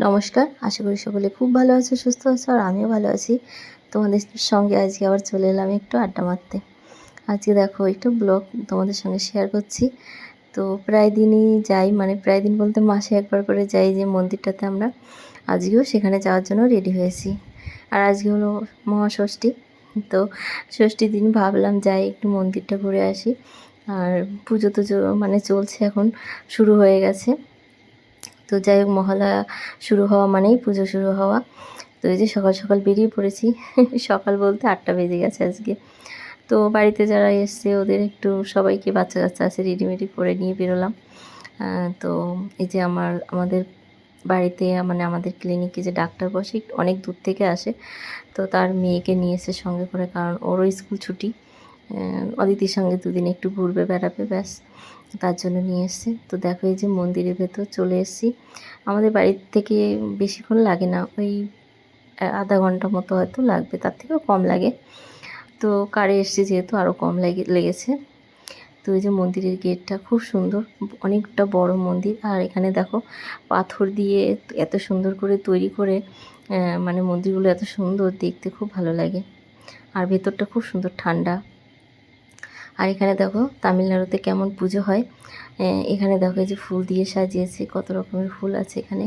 নমস্কার, আশা করি সকলে খুব ভালো আছো, সুস্থ আছো, আর আমিও ভালো আছি। তোমাদের সঙ্গে আজকে আবার চলে এলাম একটু আড্ডা মারতে। আজকে দেখো একটু ব্লগ তোমাদের সঙ্গে শেয়ার করছি। তো প্রায় দিনই যাই মানে প্রায় দিন বলতে মাসে একবার করে যাই যে মন্দিরটাতে আমরা। আজকেও সেখানে যাওয়ার জন্য রেডি হয়েছি। আর আজকে হলো মহাষষ্ঠী। তো ষষ্ঠীর দিন ভাবলাম যাই, একটু মন্দিরটা ঘুরে আসি। আর পুজো তো চ- মানে চলছে এখন, শুরু হয়ে গেছে। তো যাই হোক মহালয়া শুরু হওয়া মানেই পুজো শুরু হওয়া। তো এই যে সকাল সকাল বেরিয়ে পড়েছি, সকাল বলতে আটটা বেজে গেছে আজকে। তো বাড়িতে যারা এসছে, ওদের একটু সবাইকে বাচ্চা কাচ্চা আছে রেডিমেডি করে নিয়ে বেরোলাম। তো এই যে আমার, আমাদের বাড়িতে মানে আমাদের ক্লিনিকে যে ডাক্তার বসে, অনেক দূর থেকে আসে। তো তার মেয়েকে নিয়ে এসে সঙ্গে করে, কারণ ওরও স্কুল ছুটি। অদিতির সঙ্গে দুদিন একটু ঘুরবে, বেড়াবে, ব্যাস, তার জন্য নিয়ে এসছে। তো দেখো এই যে মন্দিরের ভেতর চলে এসেছি। আমাদের বাড়ির থেকে বেশিক্ষণ লাগে না, ওই আধা ঘণ্টা মতো হয়তো লাগবে, তার থেকেও কম লাগে। তো কারে এসছে যেহেতু আরও কম লাগে, লেগেছে। তো এই যে মন্দিরের গেটটা খুব সুন্দর, অনেকটা বড় মন্দির। আর এখানে দেখো পাথর দিয়ে এত সুন্দর করে তৈরি করে মানে মন্দিরগুলো এত সুন্দর, দেখতে খুব ভালো লাগে। আর ভেতরটা খুব সুন্দর, ঠান্ডা। আর এখানে দেখো তামিলনাড়ুতে কেমন পুজো হয়। এখানে দেখো এই যে ফুল দিয়ে সাজিয়েছে, কত রকমের ফুল আছে এখানে।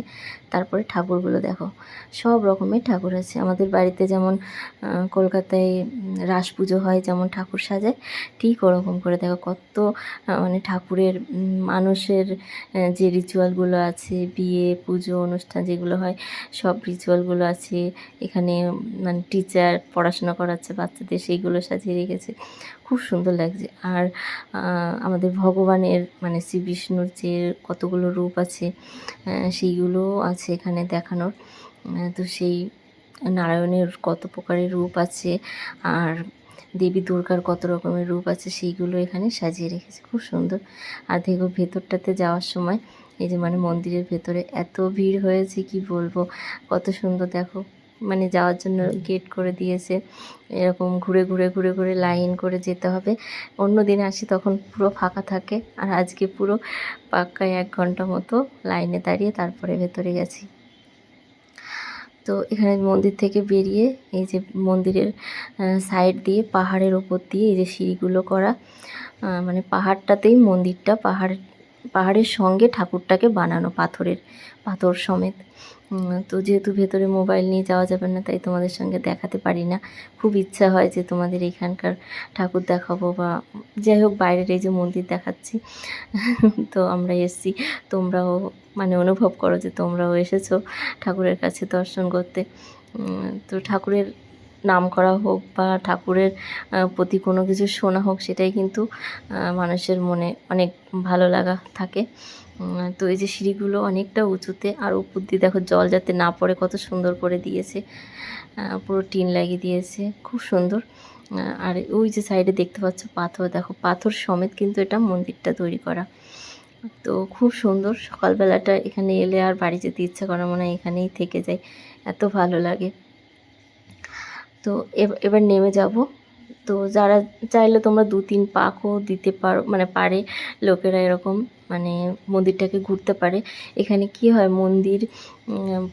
তারপরে ঠাকুরগুলো দেখো, সব রকমের ঠাকুর আছে। আমাদের বাড়িতে যেমন কলকাতায় রাস পুজো হয়, যেমন ঠাকুর সাজায়, ঠিক ওরকম করে দেখো কত মানে ঠাকুরের মানুষের যে রিচুয়ালগুলো আছে, বিয়ে, পুজো, অনুষ্ঠান যেগুলো হয়, সব রিচুয়ালগুলো আছে। এখানে মানে টিচার পড়াশোনা করাচ্ছে বাচ্চাদের, সেইগুলো সাজিয়ে রেখেছে। খুব সুন্দর লাগছে। আর আমাদের ভগবানের মানে শ্রী বিষ্ণুর যে কতগুলো রূপ আছে আহ, সেইগুলো আছে এখানে দেখানোর। তো সেই নারায়ণের কত প্রকারের রূপ আছে আর দেবী দুর্গার কত রকমের রূপ আছে সেইগুলো এখানে সাজিয়ে রেখেছে। খুব সুন্দর। আর দেখো ভেতরটাতে যাওয়ার সময় এই যে মানে মন্দিরের ভেতরে এত ভিড় হয়েছে কি বলব? কত সুন্দর দেখো। মানে যাওয়ার জন্য গেট করে দিয়েছে। এরকম ঘুরে ঘুরে ঘুরে ঘুরে লাইন করে যেতে হবে। অন্য দিন আসি তখন পুরো ফাঁকা থাকে আর আজকে পুরো পাক্কায় এক ঘণ্টা মতো লাইনে দাঁড়িয়ে তারপরে ভেতরে গেছি। তো এখানে মন্দির থেকে বেরিয়ে এই যে মন্দিরের সাইড দিয়ে পাহাড়ের ওপর দিয়ে এই যে সিঁড়িগুলো করা মানে পাহাড়টাতেই মন্দিরটা পাহাড় পাহাড়ের সঙ্গে ঠাকুরটাকে বানানো, পাথরের, পাথর সমেত। তো যেহেতু ভেতরে মোবাইল নিয়ে যাওয়া যাবে না, তাই তোমাদের সঙ্গে দেখাতে পারি না। খুব ইচ্ছা হয় যে তোমাদের এখানকার ঠাকুর দেখাবো বা যাই হোক, বাইরের এই যে মন্দির দেখাচ্ছি, তো আমরা এসছি। তোমরাও মানে অনুভব করো যে তোমরাও এসেছ ঠাকুরের কাছে দর্শন করতে। তো ঠাকুরের নাম করা হোক বা ঠাকুরের প্রতি কোনো কিছু শোনা হোক, সেটাই কিন্তু মানুষের মনে অনেক ভালো লাগা থাকে। তো এই যে সিঁড়িগুলো অনেকটা উঁচুতে, আর উপর দিয়ে দেখো জল যাতে না পড়ে, কত সুন্দর করে দিয়েছে। পুরো টিন লাগিয়ে দিয়েছে, খুব সুন্দর। আর ওই যে সাইডে দেখতে পাচ্ছ পাথর, দেখো পাথর সমেত কিন্তু এটা মন্দিরটা তৈরি করা। তো খুব সুন্দর, সকালবেলাটা এখানে এলে আর বাড়ি যেতে ইচ্ছা করে মনে হয় এখানেই থেকে যাই এত ভালো লাগে। তো এব- এবার নেমে যাব। তো যারা চাইলে তোমরা দু তিন পাকও দিতে পারো মানে পারে, লোকেরা এরকম মানে মন্দিরটাকে ঘুরতে পারে। এখানে কি হয়, মন্দির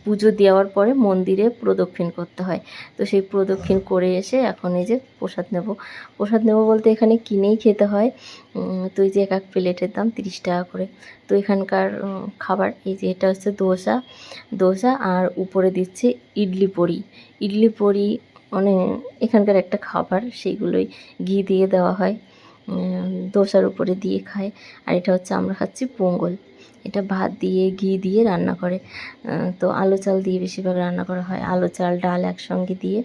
পুজো দেওয়ার পরে মন্দিরে প্রদক্ষিণ করতে হয়। তো সেই প্রদক্ষিণ করে এসে এখন এই যে প্রসাদ নেব। প্রসাদ নেব বলতে এখানে কিনেই খেতে হয়। তো এই যে এক এক প্লেটের দাম তিরিশ টাকা করে। তো এখানকার খাবার, এই যে এটা হচ্ছে দোসা। দোসা আর উপরে দিচ্ছে ইডলি পড়ি ইডলি পড়ি মানে এখানকার একটা খাবার সেইগুলোই ঘি দিয়ে দেওয়া হয় দোসার উপরে দিয়ে খায়। আর এটা হচ্ছে আমরা খাচ্ছি পোঙ্গল। এটা ভাত দিয়ে ঘি দিয়ে রান্না করে। তো আলু চাল দিয়ে বেশিরভাগ রান্না করা হয়। আলু চাল ডাল একসঙ্গে দিয়ে।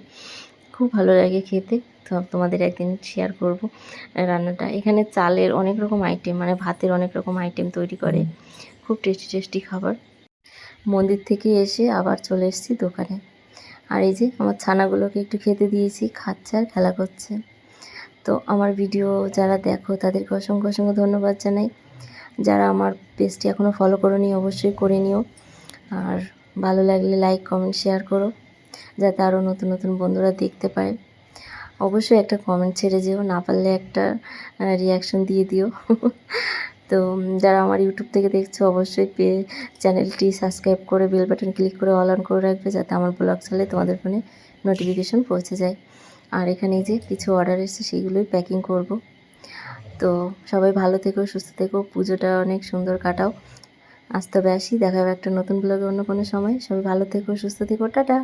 খুব ভালো লাগে খেতে। তো তোমাদের একদিন শেয়ার করব রান্নাটা। এখানে চালের অনেক রকম আইটেম মানে ভাতের অনেক রকম আইটেম তৈরি করে। খুব টেস্টি টেস্টি খাবার। মন্দির থেকে এসে আবার চলে এসেছি দোকানে। আর এই যে আমার ছানাগুলোকে একটু খেতে দিয়েছি, খাচ্ছে আর খেলা করছে। তো আমার ভিডিও যারা দেখো, তাদেরকে অসংখ্য অসংখ্য ধন্যবাদ জানাই। যারা আমার পেজটি এখনও ফলো করোনি, অবশ্যই করে নিও। আর ভালো লাগলে লাইক কমেন্ট শেয়ার করো, যাতে আরও নতুন নতুন বন্ধুরা দেখতে পায়। অবশ্যই একটা কমেন্ট ছেড়ে যেও, না পারলে একটা রিয়াকশন দিয়ে দিও। তো যারা আমার ইউটিউব থেকে দেখছ, অবশ্যই পে, চ্যানেলটি সাবস্ক্রাইব করে বেল বাটন ক্লিক করে অল অন করে রাখবে, যাতে আমার ব্লগ চালে তোমাদের ফোনে নোটিফিকেশন পৌঁছে যায়। আর এখানে যে কিছু অর্ডার এসেছে সেইগুলোই প্যাকিং করব। তো, সবাই ভালো থেকো, সুস্থ থেকো, পুজোটা অনেক সুন্দর কাটাও। আজ তবে আসি, দেখা হবে একটা নতুন ব্লগে অন্য কোনো সময়। সবাই ভালো থেকো, সুস্থ থেকো, টাটা!